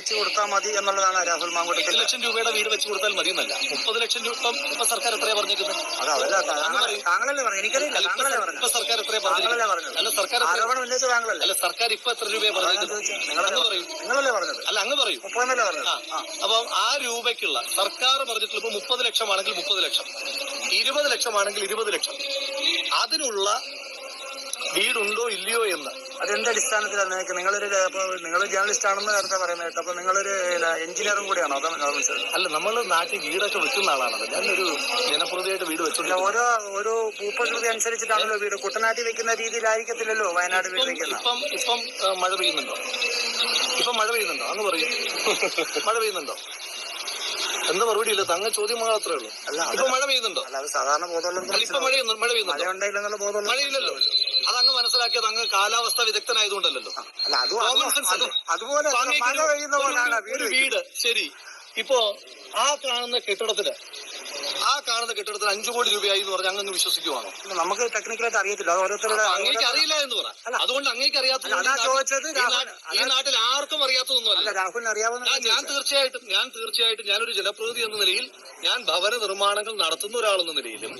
വെച്ച് കൊടുത്താൽ മതി എന്നുള്ളതാണ് രാഹുൽ മാങ്കൂട്ടത്തിൽ ലക്ഷം രൂപയുടെ വീട് വെച്ച് കൊടുത്താൽ മതി എന്നല്ല മുപ്പത് ലക്ഷം രൂപ ഇപ്പം സർക്കാർ എത്രയാ പറഞ്ഞേക്കുന്നത്? അത് താങ്കളല്ലേ പറഞ്ഞു എനിക്കറിയില്ല താങ്കളല്ലേ പറഞ്ഞു ഇപ്പൊ സർക്കാർ എത്രയാ താങ്കളല്ലേ പറഞ്ഞത്? പറഞ്ഞത് അല്ല സർക്കാർ ആരോപണം ഉന്നയിച്ച താങ്കളല്ലേ? അല്ല സർക്കാർ ഇപ്പൊ എത്ര രൂപയാ നിങ്ങളല്ലേ അങ്ങ് പറയൂ. നിങ്ങളല്ലേ പറഞ്ഞത്? അല്ല അങ്ങ് പറയൂ. മുപ്പതെന്നല്ലേ പറഞ്ഞത്? അപ്പൊ അപ്പം ആ രൂപയ്ക്കുള്ള സർക്കാർ പറഞ്ഞിട്ടുള്ള ഇപ്പൊ മുപ്പത് ലക്ഷമാണെങ്കിൽ മുപ്പത് ലക്ഷം ഇരുപത് ലക്ഷമാണെങ്കിൽ ഇരുപത് ലക്ഷം. അതിനുള്ള വീടുണ്ടോ ഇല്ലയോ എന്ന്. അതെന്ത് അടിസ്ഥാനത്തിലാണ് നിങ്ങൾക്ക് നിങ്ങളൊരു നിങ്ങൾ ജേർണലിസ്റ്റ് ആണെന്ന് നേരത്തെ പറയുന്നത് കേട്ടോ. അപ്പൊ നിങ്ങളൊരു എഞ്ചിനീയറും കൂടിയാണോ അതാണ് നിങ്ങൾ മനസ്സിലായത് അല്ല നമ്മൾ നാട്ടിൽ വീടൊക്കെ വെക്കുന്ന ആളാണല്ലോ ഞാനൊരു ജനപ്രതിയായിട്ട് വീട് വെച്ചിട്ടില്ല ഓരോ ഓരോ ഭൂപ്രകൃതി അനുസരിച്ചിട്ടാണല്ലോ വീട്. കുട്ടനാട്ടിൽ വെക്കുന്ന രീതിയിലായിരിക്കത്തില്ലല്ലോ വയനാട് വീട് വെക്കുന്നത് വെക്കുന്ന. ഇപ്പം ഇപ്പം മഴ പെയ്യുന്നുണ്ടോ? ഇപ്പം മഴ പെയ്യുന്നുണ്ടോ? അങ്ങ് പറയും. മഴ പെയ്യുന്നുണ്ടോ? എന്താ മറുപടി ഇല്ല? തങ്ങ ചോദ്യം മാത്രമേ ഉള്ളൂ. ഇപ്പൊ മഴ പെയ്യുന്നുണ്ടോ? അല്ല അത് സാധാരണ ബോധമുള്ള ഇപ്പൊ മഴ മഴ പെയ്യുന്നുണ്ടോ? മഴയില്ലല്ലോ അത് അങ്ങ് മഴയില്ലല്ലോ അതങ്ങ് മനസ്സിലാക്കിയത് അങ്ങ് കാലാവസ്ഥ വിദഗ്ധനായതുകൊണ്ടല്ലോ? അതുപോലെ ഒരു- വീട് ശരി. ഇപ്പോ ആ കാണുന്ന കെട്ടിടത്തിന് ആ കാണുന്ന കെട്ടിടത്തിന് അഞ്ചു കോടി രൂപയായി എന്ന് പറഞ്ഞാൽ അങ്ങനെ വിശ്വസിക്കുവാണോ. നമുക്ക് ടെക്നിക്കലായിട്ട് അറിയത്തില്ല. ഓരോരുത്തരുടെ അങ്ങേക്ക് അറിയില്ല എന്ന് പറ. അതുകൊണ്ട് അങ്ങേക്ക് ചോദിച്ചത് ഈ നാട്ടിൽ ആർക്കും അറിയാത്തതൊന്നുമല്ല അല്ല. രാഹുലിന് അറിയാവുന്ന ഞാൻ തീർച്ചയായിട്ടും ഞാൻ തീർച്ചയായിട്ടും ഞാനൊരു ജനപ്രതിനിധി എന്ന നിലയിൽ ഞാൻ ഭവന നിർമ്മാണങ്ങൾ നടത്തുന്ന ഒരാളെന്ന നിലയിലും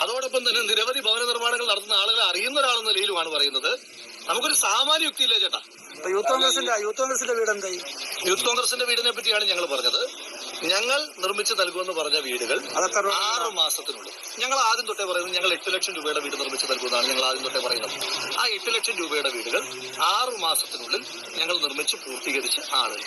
അതോടൊപ്പം തന്നെ നിരവധി ഭവന നിർമ്മാണങ്ങൾ നടത്തുന്ന ആളുകളെ അറിയുന്ന ഒരാളെന്ന നിലയിലുമാണ് പറയുന്നത്. നമുക്കൊരു സാമാന്യ യുക്തിയില്ലേ ചേട്ടാ? യൂത്ത് കോൺഗ്രസിന്റെ യൂത്ത് കോൺഗ്രസിന്റെ വീട് എന്തായി യൂത്ത് കോൺഗ്രസിന്റെ വീടിനെ പറ്റിയാണ് ഞങ്ങൾ പറഞ്ഞത്. ഞങ്ങൾ നിർമ്മിച്ച് നൽകുമെന്ന് പറഞ്ഞ വീടുകൾ ആറ് മാസത്തിനുള്ളിൽ. ഞങ്ങൾ ആദ്യം തൊട്ടേ പറയുന്നത് ഞങ്ങൾ എട്ട് ലക്ഷം രൂപയുടെ വീട് നിർമ്മിച്ച് നൽകുന്നതാണ് ഞങ്ങൾ ആദ്യം തൊട്ടേ പറയുന്നത്. ആ എട്ട് ലക്ഷം രൂപയുടെ വീടുകൾ ആറ് മാസത്തിനുള്ളിൽ ഞങ്ങൾ നിർമ്മിച്ച് പൂർത്തീകരിച്ച് ആളുകൾ